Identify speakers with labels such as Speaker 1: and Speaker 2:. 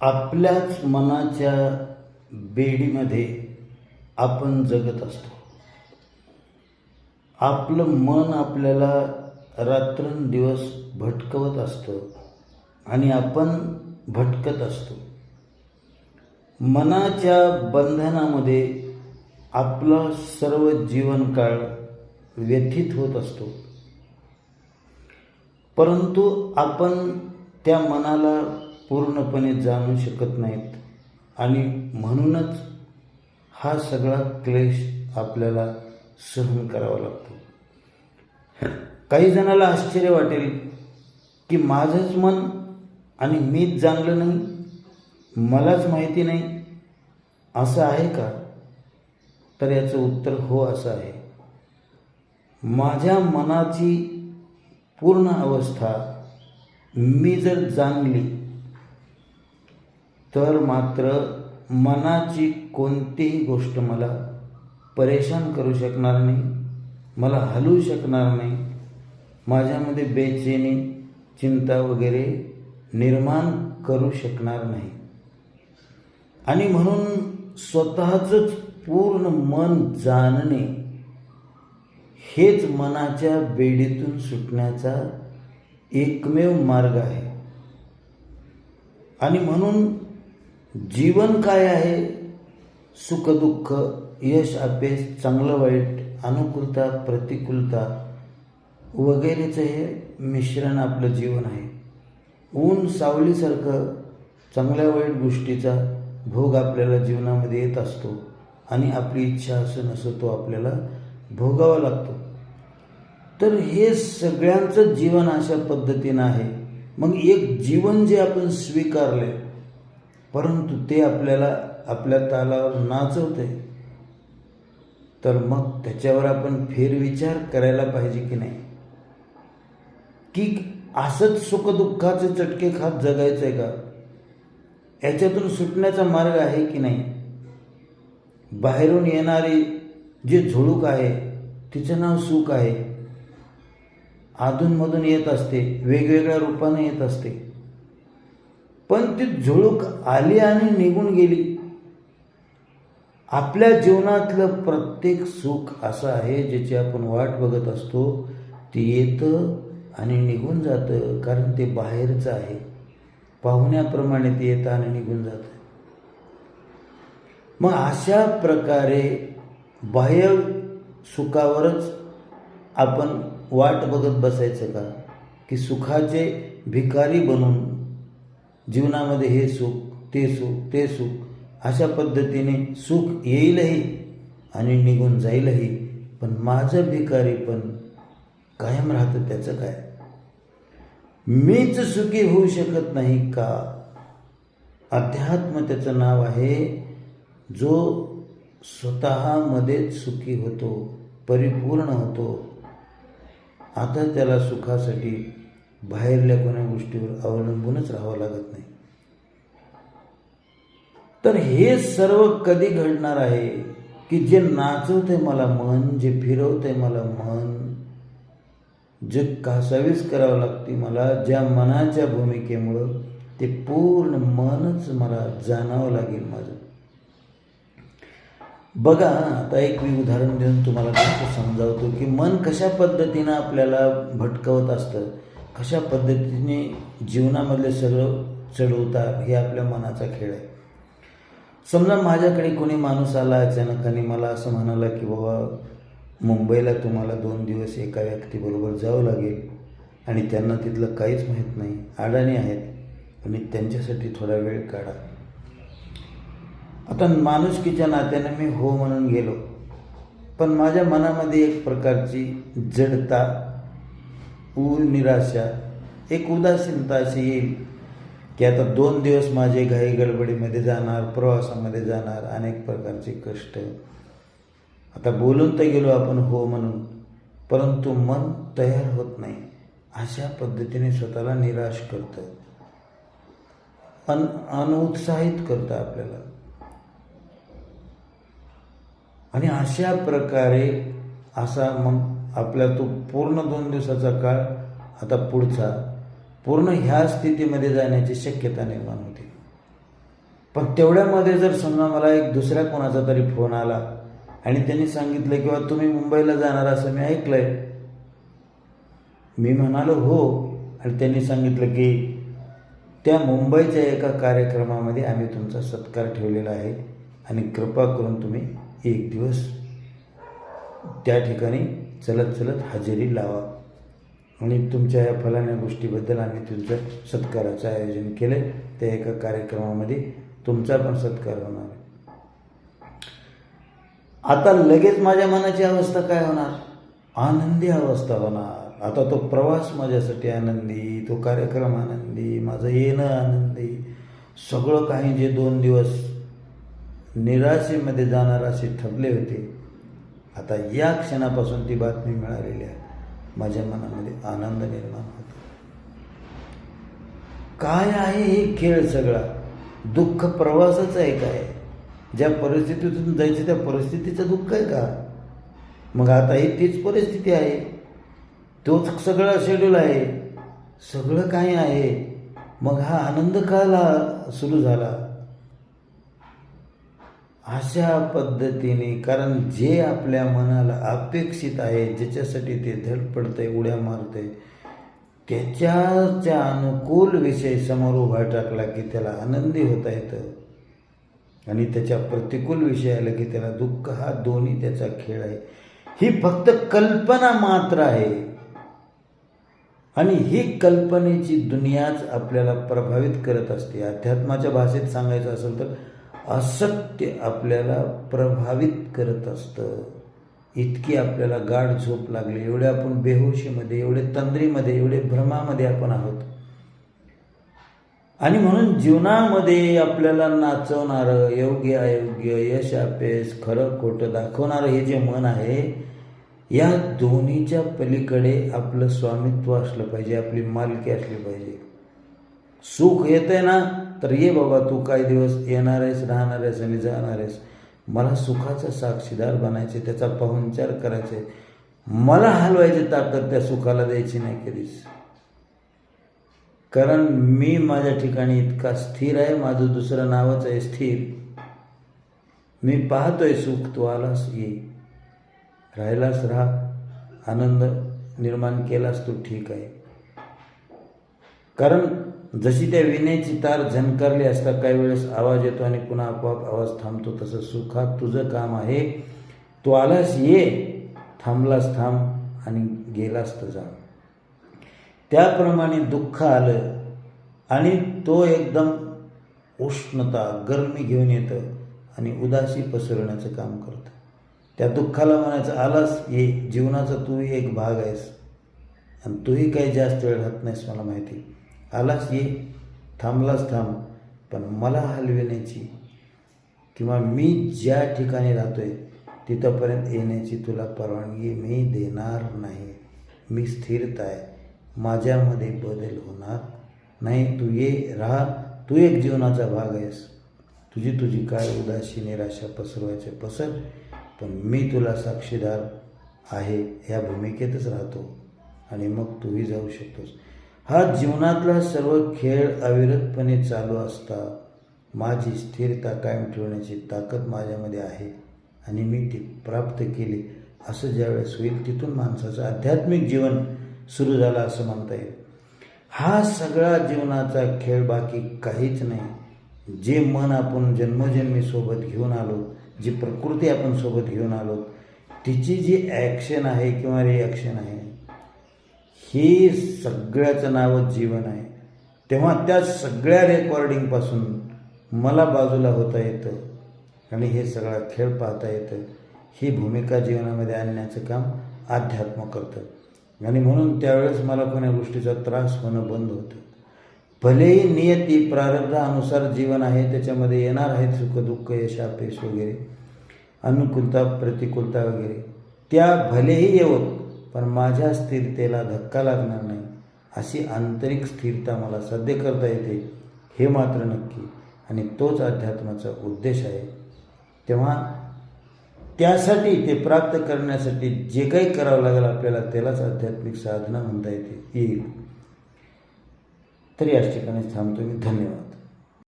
Speaker 1: आपल्याच मनाच्या बेडीमध्ये आपण जगत असतो. आपलं मन आपल्याला रात्रंदिवस भटकवत असतं आणि आपण भटकत असतो. मनाच्या बंधनामध्ये आपला सर्व जीवनकाळ व्यथित होत असतो. परंतु आपण त्या मनाला पूर्णपणे जाणू शकत नाहीत. आणि म्हणूनच हा सगळा क्लेश आपल्याला सहन करावा लागतो. काही जणाला आश्चर्य वाटेल की माझंच मन आणि मीच जाणलं नाही मलाच माहिती नाही असं आहे का? तर याचं उत्तर हो असं आहे. माझ्या मनाची पूर्ण अवस्था मी जर जाणली तर मात्र मनाची कोणतीही गोष्ट मला परेशान करू शकणार नाही मला हलवू शकणार नाही. माझ्यामध्ये बेचैनी चिंता वगैरे निर्माण करू शकणार नाही. आणि म्हणून स्वतःचंच पूर्ण मन जाणणे हेच मनाच्या बेडीतून सुटण्याचा एकमेव मार्ग आहे. आणि म्हणून जीवन काय आहे? सुखदुःख यश अपयश चांगलं वाईट अनुकूलता प्रतिकूलता वगैरेचं हे मिश्रण आपलं जीवन आहे. ऊन सावलीसारखं चांगल्या वाईट गोष्टीचा भोग आपल्याला जीवनामध्ये येत असतो आणि आपली इच्छा असं नसं तो आपल्याला भोगावा लागतो. तर हे सगळ्यांचं जीवन अशा पद्धतीनं आहे. मग एक जीवन जे आपण स्वीकारले परंतु ते आपल्याला आपल्या तालावर नाचवते. तर मग त्याच्यावर आपण फेरविचार करायला पाहिजे की नाही? की असंच सुखदुःखाचे चटके खात जगायचं आहे का? याच्यातून सुटण्याचा मार्ग आहे की नाही? बाहेरून येणारी जे झुळूक आहे तिचं नाव सुख आहे. अधूनमधून येत असते वेगवेगळ्या रूपाने येत असते. पण ती झुळूक आली आणि निघून गेली. आपल्या जीवनातलं प्रत्येक सुख असं आहे ज्याची आपण वाट बघत असतो ते येतं आणि निघून जातं कारण ते बाहेरचं आहे. पाहुण्याप्रमाणे ते येतं आणि निघून जातं. मग अशा प्रकारे बाह्य सुखावरच आपण वाट बघत बसायचं का? की सुखाचे भिकारी बनून जीवनामध्ये हे सुख ते सुख ते सुख अशा पद्धतीने सुख येईलही आणि निघून जाईलही. पण माझं भिकारी पण कायम राहतं त्याचं काय? मीच सुखी होऊ शकत नाही का? अध्यात्म त्याचं नाव आहे जो स्वतःमध्येच सुखी होतो परिपूर्ण होतो. आता त्याला सुखासाठी बाहेरल्या कोणा गोष्टीवर अवलंबूनच राहावं लागत नाही. तर हे सर्व कधी घडणार आहे? की जे नाचवते मला मन जे फिरवते मला मन जे कासावीस करावं लागते मला ज्या मनाच्या भूमिकेमुळं ते पूर्ण मनच मला जाणावं लागेल माझं. बघा आता एक मी उदाहरण देऊन तुम्हाला समजावतो की मन कशा पद्धतीनं आपल्याला भटकवत असतं? कशा पद्धतीने जीवनामधले सगळं चढवतात हे आपल्या मनाचा खेळ आहे. समजा माझ्याकडे कोणी माणूस आला अचानक आणि मला असं म्हणाला की बाबा मुंबईला तुम्हाला दोन दिवस एका व्यक्तीबरोबर जावं लागेल आणि त्यांना तिथलं काहीच माहीत नाही अडाणी आहेत आणि त्यांच्यासाठी थोडा वेळ काढा. आता माणुसकीच्या नात्याने मी हो म्हणून गेलो पण माझ्या मनामध्ये एक प्रकारची जडता ऊ निराशा एक उदासीनता अशी येईल की आता दोन दिवस माझे घाई गडबडीमध्ये जाणार प्रवासामध्ये जाणार अनेक प्रकारचे कष्ट. आता बोलून तर गेलो आपण हो म्हणून परंतु मन तयार होत नाही. अशा पद्धतीने स्वतःला निराश करतं. अन अनुत्साहित करतं आपल्याला. आणि अशा प्रकारे असा मग आपला तो पूर्ण दोन दिवसाचा काळ आता पुढचा पूर्ण ह्या स्थितीमध्ये जाण्याची शक्यता निर्माण होते. पण तेवढ्यामध्ये जर समजा मला एक दुसऱ्या कोणाचा तरी फोन आला आणि त्यांनी सांगितलं किंवा तुम्ही मुंबईला जाणार असं मी ऐकलंय. मी म्हणालो हो. आणि त्यांनी सांगितलं की त्या मुंबईच्या एका कार्यक्रमामध्ये आम्ही तुमचा सत्कार ठेवलेला आहे आणि कृपा करून तुम्ही एक दिवस त्या ठिकाणी चलत चलत हजेरी लावा. आणि तुमच्या या फलाण्या गोष्टीबद्दल आम्ही तुमचं सत्काराचं आयोजन केलं त्या एका कार्यक्रमामध्ये तुमचा पण सत्कार होणार आता लगेच माझ्या मनाची अवस्था काय होणार? आनंदी अवस्था होणार. आता तो प्रवास माझ्यासाठी आनंदी तो कार्यक्रम आनंदी माझं येणं आनंदी. सगळं काही जे दोन दिवस निराशेमध्ये जाणार असे ठरले होते आता या क्षणापासून ती बातमी मिळालेली आहे. माझ्या मनामध्ये आनंद निर्माण होतो. काय आहे हे खेळ सगळा? दुःख प्रवासच आहे. काय ज्या परिस्थितीतून जायचं त्या परिस्थितीचं दुःख आहे का? मग आता ही तीच परिस्थिती आहे. तोच सगळा शेड्यूल आहे. सगळं काही आहे. मग हा आनंद काला सुरू झाला? अशा पद्धतीने कारण जे आपल्या मनाला अपेक्षित आहे ज्याच्यासाठी ते धडपडतंय उड्या मारतंय त्याच्याच्या अनुकूल विषय समोर उभा टाकला की त्याला आनंदी होता येतं. आणि त्याच्या प्रतिकूल विषय आला की त्याला दुःख हा दोन्ही त्याचा खेळ आहे. ही फक्त कल्पना मात्र आहे. आणि ही कल्पनेची दुनियाच आपल्याला प्रभावित करत असते. अध्यात्माच्या भाषेत सांगायचं असेल तर असत्य आपल्याला प्रभावित करत असतं. इतकी आपल्याला गाढ झोप लागली. एवढे आपण बेहोशीमध्ये एवढे तंद्रीमध्ये एवढे भ्रमामध्ये आपण आहोत. आणि म्हणून जीवनामध्ये आपल्याला नाचवणारं योग्य अयोग्य यश अपेस खरं खोटं दाखवणारं हे जे मन आहे या दोन्हीच्या पलीकडे आपलं स्वामित्व असलं पाहिजे आपली मालकी असली पाहिजे. सुख येते ना तर ये बाबा तू काही दिवस येणार आहेस राहणार आहेस आणि जाणार आहेस. मला सुखाचा साक्षीदार बनायचे त्याचा पाहुणचार करायचे. मला हलवायची ताकद त्या सुखाला द्यायची नाही कधीच. कारण मी माझ्या ठिकाणी इतका स्थिर आहे माझं दुसरं नावच आहे स्थिर. मी पाहतोय सुख तू आलास ये. राहिलास राहा. आनंद निर्माण केलास तू ठीक आहे. कारण जशी त्या विनयची तार झनकारली असता काही वेळेस आवाज येतो आणि पुन्हा आपोआप आवाज थांबतो तसं सुखात तुझं काम आहे. तू आलास ये. थांबलास थांब आणि गेलास तर जा. त्याप्रमाणे दुःख आलं आणि तो एकदम उष्णता गरमी घेऊन येतं आणि उदासी पसरवण्याचं काम करतं. त्या दुःखाला म्हणायचं आलास ये. जीवनाचा तूही एक भाग आहेस. आणि तूही काही जास्त वेळ राहत नाहीस मला माहिती. आलास ये थांबलाच थांब पण मला हलविण्याची किंवा मी ज्या ठिकाणी राहतोय तिथंपर्यंत येण्याची तुला परवानगी मी देणार नाही. मी स्थिरता आहे. माझ्यामध्ये बदल होणार नाही. तू ये राहा. तू एक जीवनाचा भाग आहेस. तुझी तुझी काय उदासी निराशा पसरवायचे पसर पण मी तुला साक्षीदार आहे. ह्या भूमिकेतच राहतो. आणि मग तूही जाऊ शकतोस. हा जीवनातला सर्व खेळ अविरतपणे चालू असता माझी स्थिरता कायम ठेवण्याची ताकद माझ्यामध्ये आहे आणि मी ती प्राप्त केली. असं ज्यावेळेस होईल तिथून माणसाचं आध्यात्मिक जीवन सुरू झालं असं म्हणता येईल. हा सगळा जीवनाचा खेळ बाकी काहीच नाही. जे मन आपण जन्मजन्मी सोबत घेऊन आलो जी प्रकृती आपण सोबत घेऊन आलो तिची जी ॲक्शन आहे किंवा रिॲक्शन आहे ही सगळ्याचं नावच जीवन आहे. तेव्हा त्या सगळ्या रेकॉर्डिंगपासून मला बाजूला होता येतं. आणि हे सगळा खेळ पाहता येतं. ही भूमिका जीवनामध्ये आणण्याचं काम अध्यात्म करतं. आणि म्हणून त्यावेळेस मला कोण्या गोष्टीचा त्रास होणं बंद होतं. भलेही नियती प्रारब्धानुसार जीवन आहे त्याच्यामध्ये येणार आहेत सुखदुःख यश वगैरे. अनुकूलता प्रतिकूलता वगैरे. त्या भलेही येवत पण माझ्या स्थिरतेला धक्का लागणार नाही अशी आंतरिक स्थिरता मला साध्य करता येते हे मात्र नक्की. आणि तोच अध्यात्माचा उद्देश आहे. तेव्हा त्यासाठी ते प्राप्त करण्यासाठी जे काही करावं लागेल आपल्याला त्यालाच आध्यात्मिक साधना म्हणता येते. येईल. तरी याच ठिकाणी थांबतो मी. धन्यवाद.